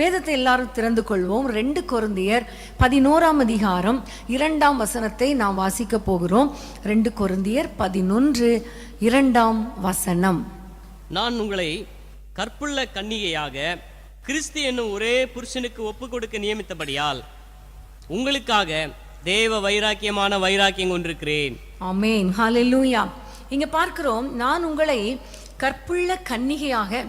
வேதத்தை எல்லாரும் திறந்து கொள்வோம். ரெண்டு கொருந்தியர் பதினோராம் அதிகாரம் இரண்டாம் வசனத்தை நாம் வாசிக்க போகிறோம். ரெண்டு கொருந்தியர் பதினொன்று இரண்டாம் வசனம். நான் உங்களை கற்புள்ள கன்னிகையாக கிறிஸ்து என்னும் ஒரே புருஷனுக்கு ஒப்பு கொடுக்க நியமித்தபடியால் உங்களுக்காக தேவ வைராக்கியமான வைராக்கியம் கொண்டிருக்கிறேன். ஆமென். ஹalleluya. இங்க பார்க்கிறோம் நான் உங்களை கற்புள்ள கன்னிகையாக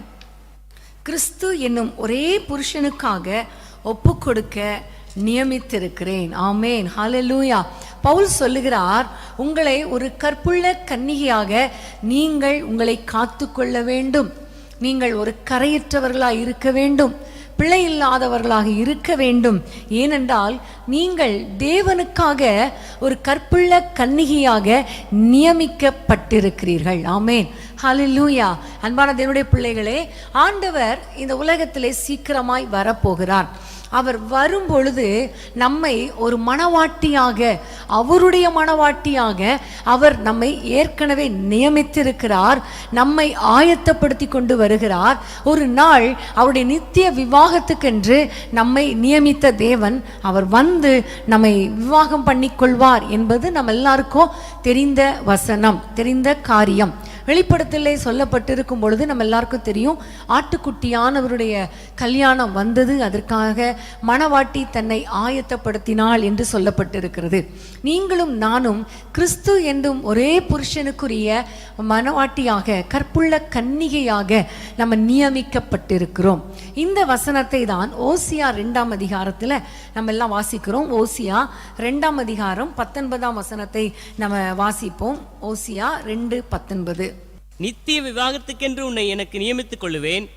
கிறிஸ்து என்னும் ஒரே புருஷனுக்காக ஒப்பு கொடுக்க நியமித்திருக்கிறேன். ஆமேன். ஹாலலூயா பவுல் சொல்லுகிறார் உங்களை ஒரு கற்புள்ள கன்னிகையாக நீங்கள் உங்களை காத்துக்கொள்ள வேண்டும். நீங்கள் ஒரு கரையற்றவர்களாக இருக்க வேண்டும். பிழை இல்லாதவர்களாக இருக்க வேண்டும். ஏனென்றால் நீங்கள் தேவனுக்காக ஒரு கற்புள்ள கன்னிகையாக நியமிக்கப்பட்டிருக்கிறீர்கள். ஆமேன். ஹலிலூயா அன்பான தேவனுடைய பிள்ளைகளே ஆண்டவர் இந்த உலகத்திலே சீக்கிரமாய் வரப்போகிறார். அவர் வரும் பொழுது நம்மை ஒரு மனவாட்டியாக அவருடைய மனவாட்டியாக அவர் நம்மை ஏற்கனவே நியமித்திருக்கிறார் நம்மை ஆயத்தப்படுத்தி கொண்டு வருகிறார். ஒரு நாள் அவருடைய நித்திய விவாகத்துக்கென்று நம்மை நியமித்த தேவன் அவர் வந்து நம்மை விவாகம் பண்ணிக்கொள்வார் என்பது நம்ம எல்லாருக்கும் தெரிந்த வசனம் தெரிந்த காரியம். வெளிப்படத்திலே சொல்லப்பட்டிருக்கும் பொழுது நம்ம எல்லாருக்கும் தெரியும். ஆட்டுக்குட்டியானவருடைய கல்யாணம் வந்தது. அதற்காக மணவாட்டி தன்னை ஆயத்தப்படுத்தினாள் என்று சொல்லப்பட்டிருக்கிறது. நீங்களும் நானும் கிறிஸ்து என்றும் ஒரே புருஷனுக்குரிய மணவாட்டியாக கற்புள்ள கன்னிகையாக நம்ம நியமிக்கப்பட்டிருக்கிறோம். இந்த வசனத்தை தான் ஓசியா ரெண்டாம் அதிகாரத்தில் நம்ம எல்லாம் வாசிக்கிறோம். ஓசியா ரெண்டாம் அதிகாரம் பத்தொன்பதாம் வசனத்தை நம்ம வாசிப்போம். ஓசியா ரெண்டு பத்தொன்பது. நித்திய விவாகத்துக்கென்று உன்னை எனக்கு நியமித்துக் கொள்ளுவேன்.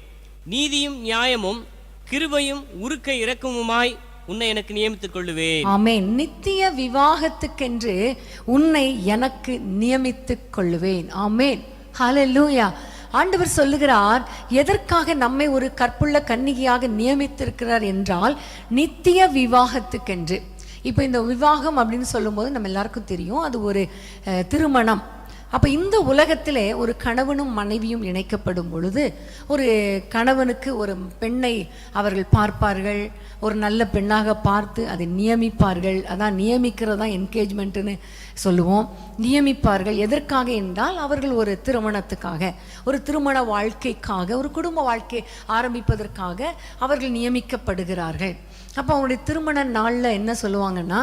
நீதியும் நியாயமும் கிருபையும் உருக்க இறக்கமுமாய் உன்னை எனக்கு நியமித்துக் கொள்ளுவேன். ஆமேன். நித்திய விவாகத்துக்கென்று உன்னை எனக்கு நியமித்துக் கொள்ளுவேன். ஆமென். ஹalleluya. ஆண்டவர் சொல்லுகிறார் எதற்காக நம்மை ஒரு கற்புள்ள கன்னிகையாக நியமித்திருக்கிறார் என்றால் நித்திய விவாகத்துக்கென்று. இப்போ இந்த விவாகம் அப்படின்னு சொல்லும்போது நம்ம எல்லாருக்கும் தெரியும். அது ஒரு அஹ், திருமணம். அப்போ இந்த உலகத்திலே ஒரு கணவனும் மனைவியும் இணைக்கப்படும் பொழுது ஒரு கணவனுக்கு ஒரு பெண்ணை அவர்கள் பார்ப்பார்கள் ஒரு நல்ல பெண்ணாக பார்த்து அதை நியமிப்பார்கள். அதான் நியமிக்கிறது தான் என்கேஜ்மெண்ட்டுன்னு சொல்லுவோம். நியமிப்பார்கள். எதற்காக என்றால் அவர்கள் ஒரு திருமணத்துக்காக ஒரு திருமண வாழ்க்கைக்காக ஒரு குடும்ப வாழ்க்கை ஆரம்பிப்பதற்காக அவர்கள் நியமிக்கப்படுகிறார்கள். அப்போ அவங்களுடைய திருமண நாளில் என்ன சொல்லுவாங்கன்னா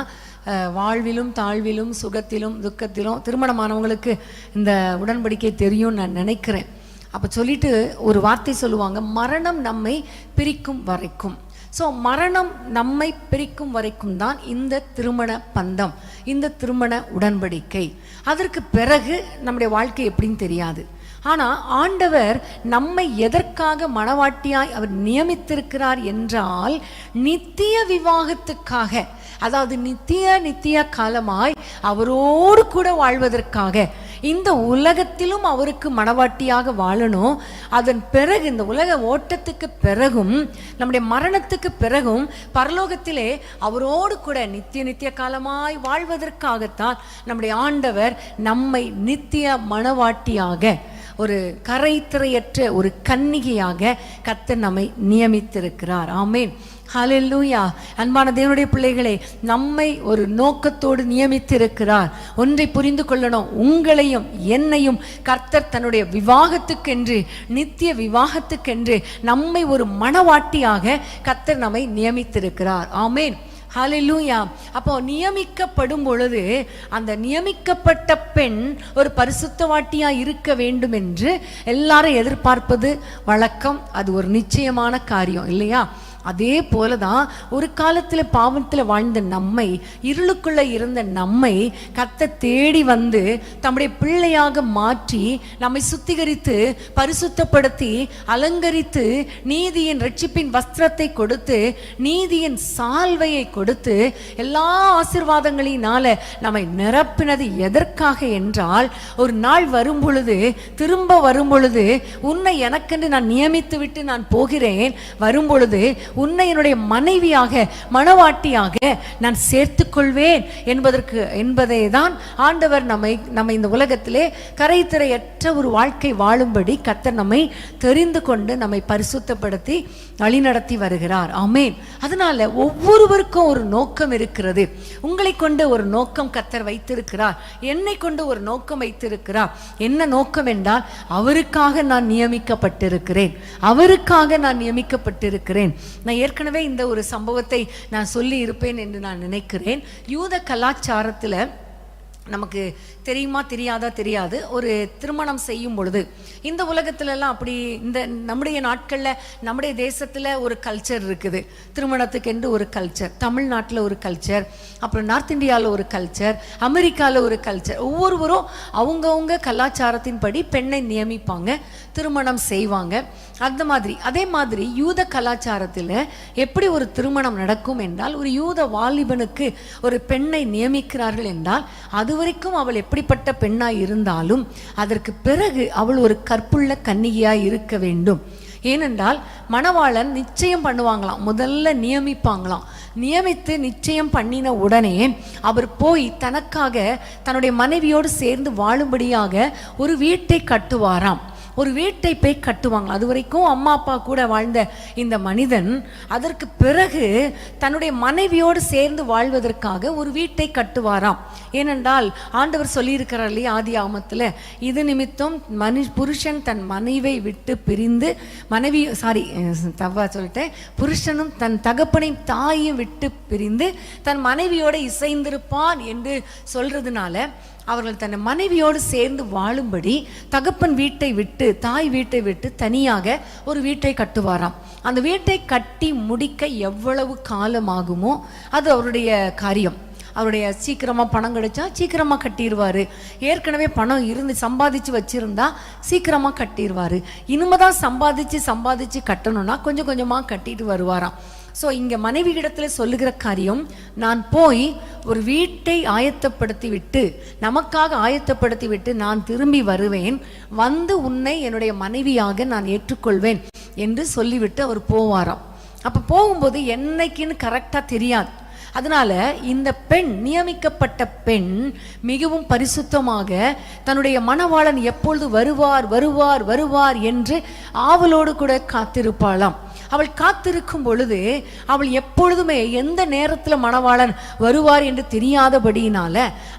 வாழ்விலும் தாழ்விலும் சுகத்திலும் துக்கத்திலும் திருமணமானவங்களுக்கு இந்த உடன்படிக்கை தெரியும் நான் நினைக்கிறேன். அப்போ சொல்லிட்டு ஒரு வார்த்தை சொல்லுவாங்க மரணம் நம்மை பிரிக்கும் வரைக்கும். ஸோ மரணம் நம்மை பிரிக்கும் வரைக்கும் தான் இந்த திருமண பந்தம் இந்த திருமண உடன்படிக்கை. அதற்கு பிறகு நம்முடைய வாழ்க்கை எப்படின்னு தெரியாது. ஆனால் ஆண்டவர் நம்மை எதற்காக மணவாட்டியாய் அவர் நியமித்திருக்கிறார் என்றால் நித்திய விவாகத்துக்காக அதாவது நித்திய நித்திய காலமாய் அவரோடு கூட வாழ்வதற்காக இந்த உலகத்திலும் அவருக்கு மணவாட்டியாக வாழணும். அதன் பிறகு இந்த உலக ஓட்டத்துக்கு பிறகும் நம்முடைய மரணத்துக்கு பிறகும் பரலோகத்திலே அவரோடு கூட நித்திய நித்திய காலமாய் வாழ்வதற்காகத்தான் நம்முடைய ஆண்டவர் நம்மை நித்திய மணவாட்டியாக ஒரு கரைத்திரையற்ற ஒரு கன்னிகையாக கர்த்தர் நம்மை நியமித்திருக்கிறார். ஆமேன். ஹலெல்லூயா அன்பான தேவனுடைய பிள்ளைகளே நம்மை ஒரு நோக்கத்தோடு நியமித்திருக்கிறார். ஒன்றை புரிந்து கொள்ளணும். உங்களையும் என்னையும் கர்த்தர் தன்னுடைய விவாகத்துக்கென்று நித்திய விவாகத்துக்கென்று நம்மை ஒரு மனவாட்டியாக கர்த்தர் நம்மை நியமித்திருக்கிறார். ஆமேன். ஹalleluya அப்போ நியமிக்கப்படும் பொழுது அந்த நியமிக்கப்பட்ட பெண் ஒரு பரிசுத்தவாட்டியா இருக்க வேண்டும் என்று எல்லாரும் எதிர்பார்ப்பது வழக்கம். அது ஒரு நிச்சயமான காரியம் இல்லையா? அதே போல தான் ஒரு காலத்தில் பாவத்தில் வாழ்ந்த நம்மை இருளுக்குள்ளே இருந்த நம்மை கத்த தேடி வந்து தம்முடைய பிள்ளையாக மாற்றி நம்மை சுத்திகரித்து பரிசுத்தப்படுத்தி அலங்கரித்து நீதியின் ரட்சிப்பின் வஸ்திரத்தை கொடுத்து நீதியின் சால்வையை கொடுத்து எல்லா ஆசிர்வாதங்களினால நம்மை நிரப்பினது எதற்காக என்றால் ஒரு நாள் வரும் பொழுது திரும்ப வரும் பொழுது உன்னை எனக்கென்று நான் நியமித்து விட்டு நான் போகிறேன் வரும் பொழுது உன்னை என்னுடைய மனைவியாக மனவாட்டியாக நான் சேர்த்துக்கொள்வேன் என்பதற்கு என்பதை தான் ஆண்டவர் நம்மை நம்ம இந்த உலகத்திலே கரைத்திரையற்ற ஒரு வாழ்க்கை வாழும்படி கத்தர் நம்மை தெரிந்து கொண்டு நம்மை பரிசுத்தப்படுத்தி வழிநடத்தி வருகிறார். ஆமேன். அதனால ஒவ்வொருவருக்கும் ஒரு நோக்கம் இருக்கிறது. உங்களை கொண்டு ஒரு நோக்கம் கத்தர் வைத்திருக்கிறார். என்னை கொண்டு ஒரு நோக்கம் வைத்திருக்கிறார். என்ன நோக்கம் என்றால் அவருக்காக நான் நியமிக்கப்பட்டிருக்கிறேன். அவருக்காக நான் நியமிக்கப்பட்டிருக்கிறேன். நான் ஏற்கனவே இந்த ஒரு சம்பவத்தை நான் சொல்லி இருப்பேன் என்று நான் நினைக்கிறேன். யூத கலாச்சாரத்தில் நமக்கு தெரியுமா தெரியாதா தெரியாது. ஒரு திருமணம் செய்யும் பொழுது இந்த உலகத்துலலாம் அப்படி இந்த நம்முடைய நாட்களில் நம்முடைய தேசத்தில் ஒரு கல்ச்சர் இருக்குது. திருமணத்துக்கென்று ஒரு கல்ச்சர் தமிழ்நாட்டில் ஒரு கல்ச்சர் அப்புறம் நார்த் இந்தியாவில் ஒரு கல்ச்சர் அமெரிக்காவில் ஒரு கல்ச்சர் ஒவ்வொருவரும் அவங்கவுங்க கலாச்சாரத்தின்படி பெண்ணை நியமிப்பாங்க திருமணம் செய்வாங்க. அந்த மாதிரி அதே மாதிரி யூத கலாச்சாரத்தில் எப்படி ஒரு திருமணம் நடக்கும் என்றால் ஒரு யூத வாலிபனுக்கு ஒரு பெண்ணை நியமிக்கிறார்கள் என்றால் அது அதுவரைக்கும் அவள் எப்படிப்பட்ட பெண்ணாய் இருந்தாலும் அதற்கு பிறகு அவள் ஒரு கற்புள்ள கன்னிகையாய் இருக்க வேண்டும். ஏனென்றால் மணவாளன் நிச்சயம் பண்ணுவாங்களாம் முதல்ல நியமிப்பாங்களாம். நியமித்து நிச்சயம் பண்ணின உடனே அவர் போய் தனக்காக தன்னுடைய மனைவியோடு சேர்ந்து வாழும்படியாக ஒரு வீட்டை கட்டுவாராம். ஒரு வீட்டை போய் கட்டுவாங்க. அது வரைக்கும் அம்மா அப்பா கூட வாழ்ந்த இந்த மனிதன் அதற்கு பிறகு தன்னுடைய மனைவியோடு சேர்ந்து வாழ்வதற்காக ஒரு வீட்டை கட்டுவாராம். ஏனென்றால் ஆண்டவர் சொல்லியிருக்கிறார் இல்லையா ஆதி ஆமத்தில் இது நிமித்தம் மனு புருஷன் தன் மனைவை விட்டு பிரிந்து மனைவி சாரி தவா சொல்லிட்டேன். புருஷனும் தன் தகப்பனையும் தாயையும் விட்டு பிரிந்து தன் மனைவியோடு இசைந்திருப்பான் என்று சொல்றதுனால அவர்கள் தன் மனைவியோடு சேர்ந்து வாழும்படி தகப்பன் வீட்டை விட்டு தாய் வீட்டை விட்டு தனியாக ஒரு வீட்டை கட்டுவாராம். அந்த வீட்டை கட்டி முடிக்க எவ்வளவு காலம் ஆகுமோ அது அவருடைய காரியம். அவருடைய சீக்கிரமாக பணம் கிடைச்சா சீக்கிரமாக கட்டிடுவார் ஏற்கனவே பணம் இருந்து சம்பாதிச்சு வச்சிருந்தா கட்டிடுவார் இனிமே தான் சம்பாதிச்சு சம்பாதிச்சு கட்டணும்னா கொஞ்சம் கொஞ்சமாக கட்டிட்டு வருவாராம். ஸோ இங்கே மனைவி இடத்துல சொல்லுகிற காரியம் நான் போய் ஒரு வீட்டை ஆயத்தப்படுத்தி விட்டு நமக்காக ஆயத்தப்படுத்தி விட்டு நான் திரும்பி வருவேன் வந்து உன்னை என்னுடைய மனைவியாக நான் ஏற்றுக்கொள்வேன் என்று சொல்லிவிட்டு அவர் போவாராம். அப்போ போகும்போது என்னைக்குன்னு கரெக்டாக தெரியாது. அதனால இந்த பெண் நியமிக்கப்பட்ட பெண் மிகவும் பரிசுத்தமாக தன்னுடைய மணவாளன் எப்பொழுது வருவார் வருவார் வருவார் என்று ஆவலோடு கூட காத்திருப்பாளாம். அவள் காத்திருக்கும் பொழுது அவள் எப்பொழுதுமே எந்த நேரத்தில் மணவாளன் வருவார் என்று தெரியாதபடியினால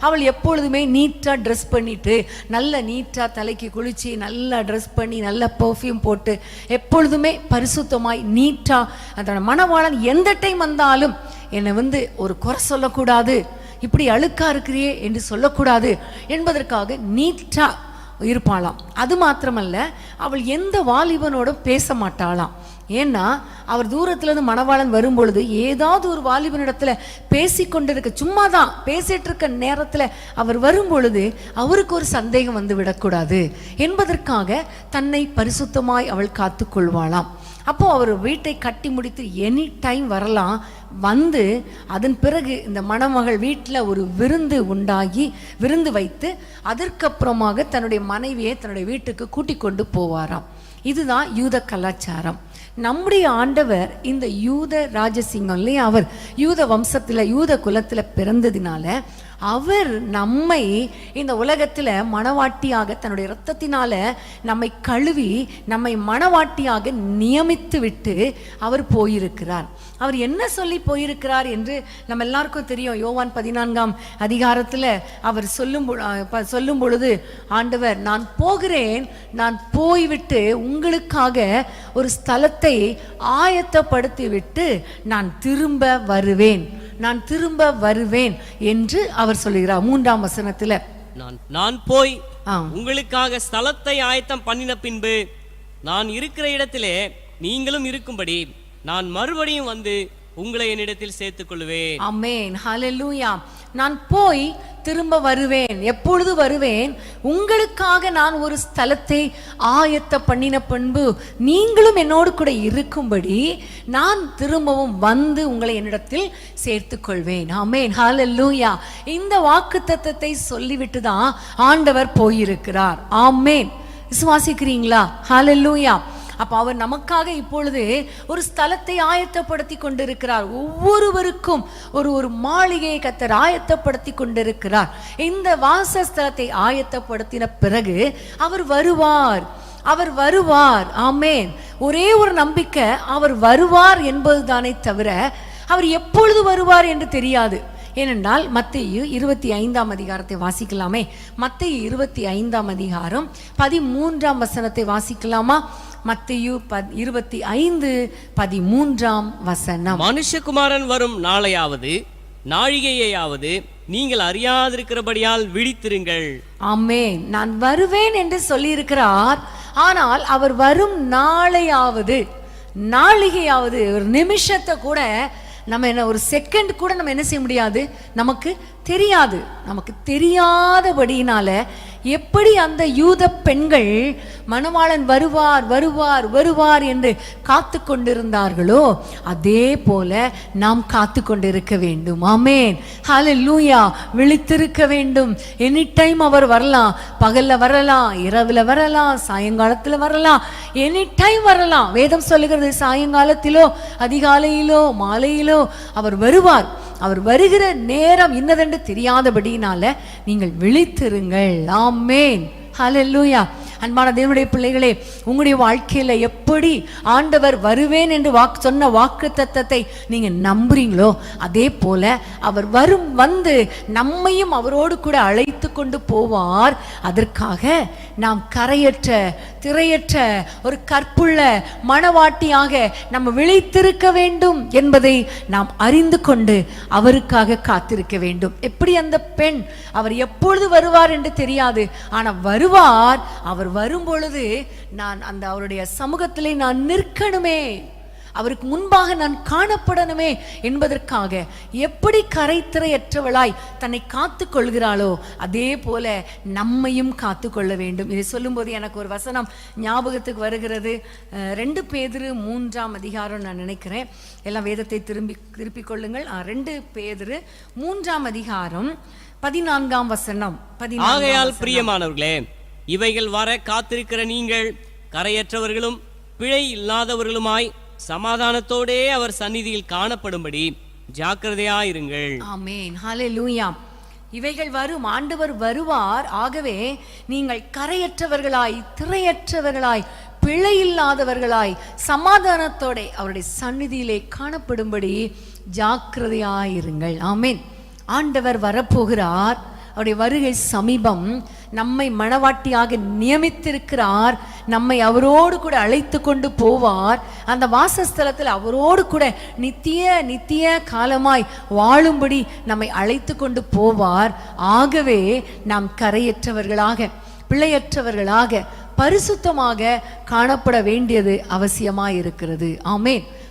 அவள் எப்பொழுதுமே நீட்டாக ட்ரெஸ் பண்ணிட்டு நல்ல நீட்டாக தலைக்கு குளிச்சு நல்லா ட்ரெஸ் பண்ணி நல்ல பர்ஃப்யூம் போட்டு எப்பொழுதுமே பரிசுத்தமாய் நீட்டாக அதோட மணவாளன் எந்த டைம் வந்தாலும் என்னை வந்து ஒரு குறை சொல்லக்கூடாது இப்படி அழுக்கா இருக்கிறியே என்று சொல்லக்கூடாது என்பதற்காக நீட்டாக இருப்பாளாம். அது மாத்திரமல்ல அவள் எந்த வாலிபனோடும் பேச மாட்டாளாம். ஏன்னா அவர் தூரத்துலேருந்து மணவாளன் வரும்பொழுது ஏதாவது ஒரு வாலிபனிடத்தில் பேசி கொண்டிருக்க சும்மா தான் பேசிட்டு இருக்க நேரத்தில் அவர் வரும் பொழுது அவருக்கு ஒரு சந்தேகம் வந்து விடக்கூடாது. என்பதற்காக தன்னை பரிசுத்தமாய் அவள் காத்துக்கொள்வாளாம். அப்போ அவர் வீட்டை கட்டி முடித்து எனி டைம் வரலாம் வந்து அதன் பிறகு இந்த மணமகள் வீட்டில் ஒரு விருந்து உண்டாகி விருந்து வைத்து அதற்கப்புறமாக தன்னுடைய மனைவியை தன்னுடைய வீட்டுக்கு கூட்டிக் கொண்டு போவாராம். இதுதான் யூத கலாச்சாரம். நம்முடைய ஆண்டவர் இந்த யூத ராஜசிங்கம் இல்லையா? அவர் யூத வம்சத்தில் யூத குலத்தில் பிறந்ததினால அவர் நம்மை இந்த உலகத்தில் மணவாட்டியாக தன்னுடைய இரத்தத்தினால நம்மை கழுவி நம்மை மணவாட்டியாக நியமித்து விட்டு அவர் போயிருக்கிறார். அவர் என்ன சொல்லி போயிருக்கிறார் என்று நம்ம எல்லாருக்கும் தெரியும். யோவான் பதினான்காம் அதிகாரத்தில் அவர் சொல்லும் ப- சொல்லும் பொழுது ஆண்டவர் நான் போகிறேன். நான் போய்விட்டு உங்களுக்காக ஒரு ஸ்தலத்தை ஆயத்தப்படுத்திவிட்டு நான் திரும்ப வருவேன். நான் திரும்ப வருவேன் என்று அவர் சொல்லுகிறார் மூன்றாம் வசனத்துல. நான் நான் போய் உங்களுக்காக ஸ்தலத்தை ஆயத்தம் பண்ணின பின்பு நான் இருக்கிற இடத்திலே நீங்களும் இருக்கும்படி நான் மறுபடியும் வந்து உங்களை என்னிடத்தில் சேர்த்துக் கொள்வேன் அமேன் ஹalleluya நான் போய் திரும்ப வருவேன். எப்பொழுது வருவேன்? உங்களுக்காக நான் ஒரு ஸ்தலத்தை ஆயத்த பண்ணின பண்பு நீங்களும் என்னோடு கூட இருக்கும்படி நான் திரும்பவும் வந்து உங்களை என்னிடத்தில் சேர்த்து கொள்வேன் ஆமேன் ஹாலல்லூயா இந்த வாக்குத்தத்தத்தை சொல்லிவிட்டு தான் ஆண்டவர் போயிருக்கிறார். ஆமேன் விசுவாசிக்கிறீங்களா? ஹாலல்லூயா அப்போ அவர் நமக்காக இப்பொழுது ஒரு ஸ்தலத்தை ஆயத்தப்படுத்தி கொண்டிருக்கிறார். ஒவ்வொருவருக்கும் ஒரு ஒரு மாளிகையை கத்தர் ஆயத்தப்படுத்தி கொண்டிருக்கிறார். இந்த வாசஸ்தலத்தை ஆயத்தப்படுத்தின பிறகு அவர் வருவார். அவர் வருவார். ஆமேன். ஒரே ஒரு நம்பிக்கை அவர் வருவார் என்பது தானே தவிர அவர் எப்பொழுது வருவார் என்று தெரியாது. ஏனென்றால் மத்தையு இருபத்தி ஐந்தாம் அதிகாரத்தை வாசிக்கலாமே. மத்திய இருபத்தி ஐந்தாம் அதிகாரம் பதிமூன்றாம் வசனத்தை வாசிக்கலாமா? மத்தேயு இருபத்தி ஐந்து பதிமூன்றாம் வசனம். மனுஷகுமாரன் வரும் நாளையாவது நாழிகையாவது நீங்கள் அறியாதிருக்கிறபடியால் விழித்திருங்கள். ஆமென். நான் வருவேன் என்று சொல்லியிருக்கிறார். ஆனால் அவர் வரும் நாளையாவது நாளிகையாவது ஒரு நிமிஷத்தை கூட நம்ம என்ன ஒரு செகண்ட் கூட நம்ம என்ன செய்ய முடியாது? நமக்கு தெரியாது. நமக்கு தெரியாதபடியினால எப்படி அந்த யூத பெண்கள் மணவாளன் வருவார் வருவார் வருவார் என்று காத்து கொண்டிருந்தார்களோ அதே போல நாம் காத்து கொண்டிருக்க வேண்டும். ஆமேன். ஹalleluya. விழித்திருக்க வேண்டும். எனி டைம் அவர் வரலாம். பகல்ல வரலாம் இரவுல வரலாம் சாயங்காலத்தில் வரலாம். எனி டைம் வரலாம். வேதம் சொல்லுகிறது சாயங்காலத்திலோ அதிகாலையிலோ மாலையிலோ அவர் வருவார். அவர் வருகிற நேரம் இன்னதென்று தெரியாதபடியினால நீங்கள் விழித்திருங்கள். ஆமேன். ஹalleluya. அன்பான தேவனுடைய பிள்ளைகளே உங்களுடைய வாழ்க்கையில் எப்படி ஆண்டவர் வருவேன் என்று வாக்கு சொன்ன வாக்கு தத்தத்தை நீங்கள் நம்புறீங்களோ அதே போல அவர் வரும் வந்து நம்மையும் அவரோடு கூட அழைத்து கொண்டு போவார். அதற்காக நாம் கரையற்ற திரையற்ற ஒரு கற்புள்ள மனவாட்டியாக நம்ம விழித்திருக்க வேண்டும் என்பதை நாம் அறிந்து கொண்டு அவருக்காக காத்திருக்க வேண்டும். எப்படி அந்த பெண் அவர் எப்பொழுது வருவார் என்று தெரியாது ஆனால் வருவார். அவர் வரும் பொழுது நான் அந்த அவருடைய சமூகத்திலே நான் நிற்கணுமே. அவருக்கு முன்பாக நான் காணப்படணுமே என்பதற்காக எப்படி கரைத்திரையற்றவளாய் தன்னை காத்து கொள்கிறாளோ அதே போல நம்மையும் காத்து கொள்ள வேண்டும். இதை சொல்லும்போது எனக்கு ஒரு வசனம் ஞாபகத்துக்கு வருகிறது. ரெண்டு பேதிரு மூன்றாம் அதிகாரம் நான் நினைக்கிறேன். எல்லாம் வேதத்தை திரும்பி திருப்பிக் கொள்ளுங்கள். ரெண்டு பேதிரு மூன்றாம் அதிகாரம் பதினான்காம் வசனம். ஆகையால் பிரியமானவர்களே இவைகள் வர காத்திருக்கிற நீங்கள் கரையற்றவர்களும் பிழை இல்லாதவர்களுமாய் சமாதானத்தோடே அவர் சந்நிதியில் காணப்படும்படி ஜாக்கிரதையாயிருங்கள். ஆமென். ஹalleluya. இவைகள் வரும் ஆண்டவர் வருவார். ஆகவே நீங்கள் கரையற்றவர்களாய் திரையற்றவர்களாய் பிழை இல்லாதவர்களாய் சமாதானத்தோட அவருடைய சந்நிதியிலே காணப்படும்படி ஜாக்கிரதையாயிருங்கள். ஆமேன். ஆண்டவர் வரப்போகிறார். அவருடைய வருகை சமீபம் நம்மை மணவாட்டியாக நியமித்திருக்கிறார். நம்மை அவரோடு கூட அழைத்து கொண்டு போவார். அந்த வாசஸ்தலத்தில் அவரோடு கூட நித்திய நித்திய காலமாய் வாழும்படி நம்மை அழைத்து கொண்டு போவார். ஆகவே நாம் கரையற்றவர்களாக பிள்ளையற்றவர்களாக பரிசுத்தமாக காணப்பட வேண்டியது அவசியமாக இருக்கிறது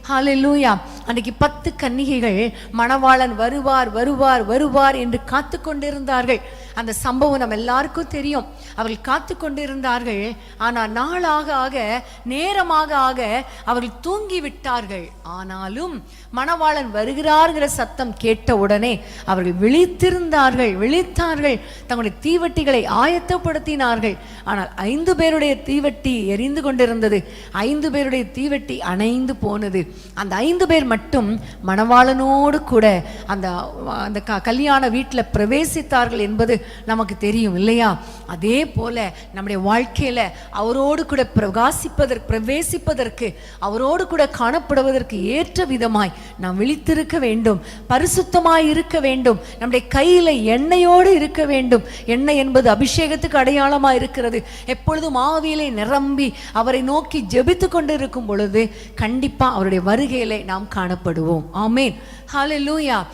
ஆமென் லூயா அன்னைக்கு பத்து கன்னிகைகள் மணவாளன் வருவார் வருவார் வருவார் என்று காத்து கொண்டிருந்தார்கள் அந்த சம்பவம் நம்ம எல்லாருக்கும் தெரியும். அவர்கள் காத்து கொண்டிருந்தார்கள். ஆனால் நாளாக ஆக நேரமாக ஆக அவர்கள் தூங்கி விட்டார்கள். ஆனாலும் மணவாளன் வருகிறார்கிற சத்தம் கேட்ட உடனே அவர்கள் விழித்திருந்தார்கள் விழித்தார்கள். தங்களுடைய தீவட்டிகளை ஆயத்தப்படுத்தினார்கள். ஆனால் ஐந்து பேருடைய தீவட்டி எரிந்து கொண்டிருந்தது. ஐந்து பேருடைய தீவட்டி அணைந்து போனது. அந்த ஐந்து பேர் மட்டும் மணவாளனோடு கூட அந்த அந்த க- கல்யாண வீட்டில் பிரவேசித்தார்கள் என்பது நமக்கு தெரியும் இல்லையா? அதே போல நம்முடைய வாழ்க்கையில அவரோடு கூட பிரகாசிப்பதற்கு பிரவேசிப்பதற்கு அவரோடு கூட காணப்படுவதற்கு ஏற்ற விதமாய் நாம் விழித்திருக்க வேண்டும் பரிசுத்தமாய் இருக்க வேண்டும் நம்முடைய கையில எண்ணெயோடு இருக்க வேண்டும். எண்ணெய் என்பது அபிஷேகத்துக்கு அடையாளமாக இருக்கிறது. எப்பொழுதும் ஆவியிலே நிரம்பி அவரை நோக்கி ஜெபித்து கொண்டு இருக்கும் பொழுது கண்டிப்பா அவருடைய வருகையிலே நாம் காணப்படுவோம். ஆமேன். ஹalleluya.